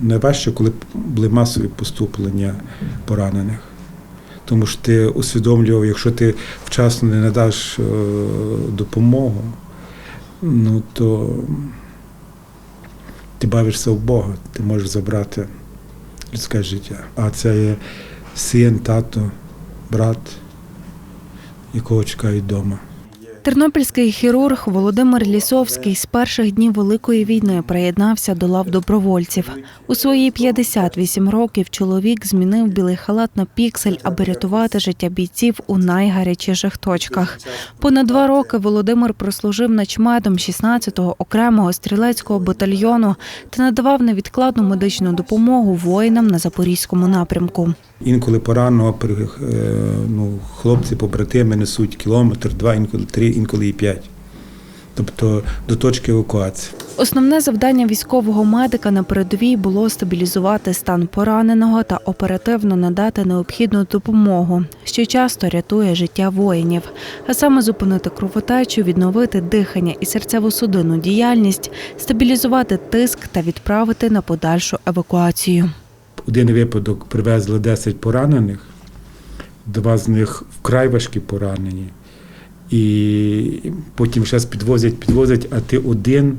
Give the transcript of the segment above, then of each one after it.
найважче, коли були масові поступлення поранених. Тому що ти усвідомлював, якщо ти вчасно не надаш е, допомогу, ну то ти бавишся в Бога, ти можеш забрати людське життя. А це є син, тато, брат, якого чекають вдома. Тернопільський хірург Володимир Лісовський з перших днів Великої війни приєднався до лав добровольців. У свої 58 років чоловік змінив білий халат на піксель, аби рятувати життя бійців у найгарячіших точках. Понад два роки Володимир прослужив начмедом 16-го окремого стрілецького батальйону та надавав невідкладну медичну допомогу воїнам на запорізькому напрямку. Інколи при- е, ну, хлопці, побратими несуть кілометр, два, інколи три, інколи і п'ять. Тобто до точки евакуації. Основне завдання військового медика на передовій було стабілізувати стан пораненого та оперативно надати необхідну допомогу, що часто рятує життя воїнів, а саме зупинити кровотечу, відновити дихання і серцево-судинну діяльність, стабілізувати тиск та відправити на подальшу евакуацію. Один випадок привезли 10 поранених, два з них вкрай важкі поранені. І потім зараз підвозять, підвозять, а ти один,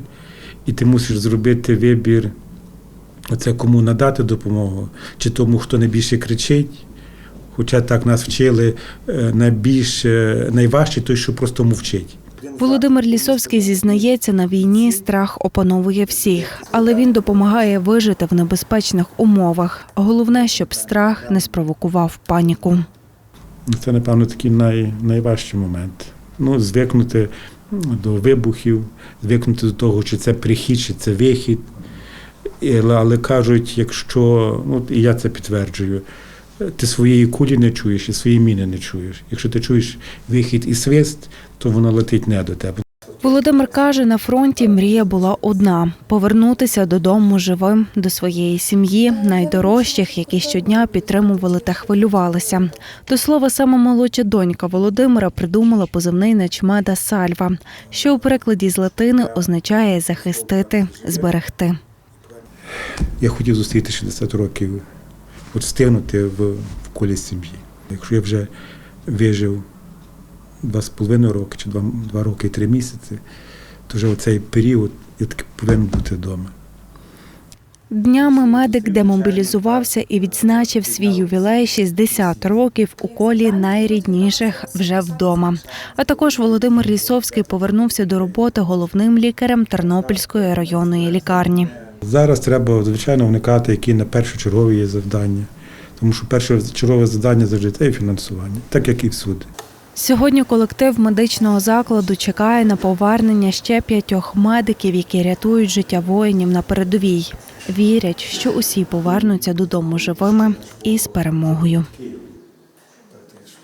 і ти мусиш зробити вибір, оце кому надати допомогу, чи тому, хто найбільше кричить. Хоча так нас вчили, е, найбільш, е, найважче той, що просто мовчить. Володимир Лісовський зізнається, на війні страх опановує всіх, але він допомагає вижити в небезпечних умовах. Головне, щоб страх не спровокував паніку. Це, напевно, такий най, найважчий момент. Ну, звикнути до вибухів, звикнути до того, чи це прихід, чи це вихід. Але, кажуть, якщо, ну, і я це підтверджую, ти своєї кулі не чуєш і своєї міни не чуєш. Якщо ти чуєш вихід і свист, то вона летить не до тебе. Володимир каже, на фронті мрія була одна повернутися додому живим до своєї сім'ї, найдорожчих, які щодня підтримували та хвилювалися. До слова, саме молодша донька Володимира придумала позивний начмеда Сальва, що у перекладі з латини означає захистити, зберегти. Я хотів зустріти 60 років, от встигнути в, в колі сім'ї. Якщо я вже вижив два з половиною роки, чи два, два роки і три місяці, то вже оцей період я таки повинен бути вдома. Днями медик демобілізувався і відзначив свій ювілей 60 років у колі найрідніших вже вдома. А також Володимир Лісовський повернувся до роботи головним лікарем Тернопільської районної лікарні. Зараз треба, звичайно, вникати, які на першочергові є завдання. Тому що першочергове завдання завжди це і фінансування, так як і всюди. Сьогодні колектив медичного закладу чекає на повернення ще п'ятьох медиків, які рятують життя воїнів на передовій. Вірять, що усі повернуться додому живими і з перемогою.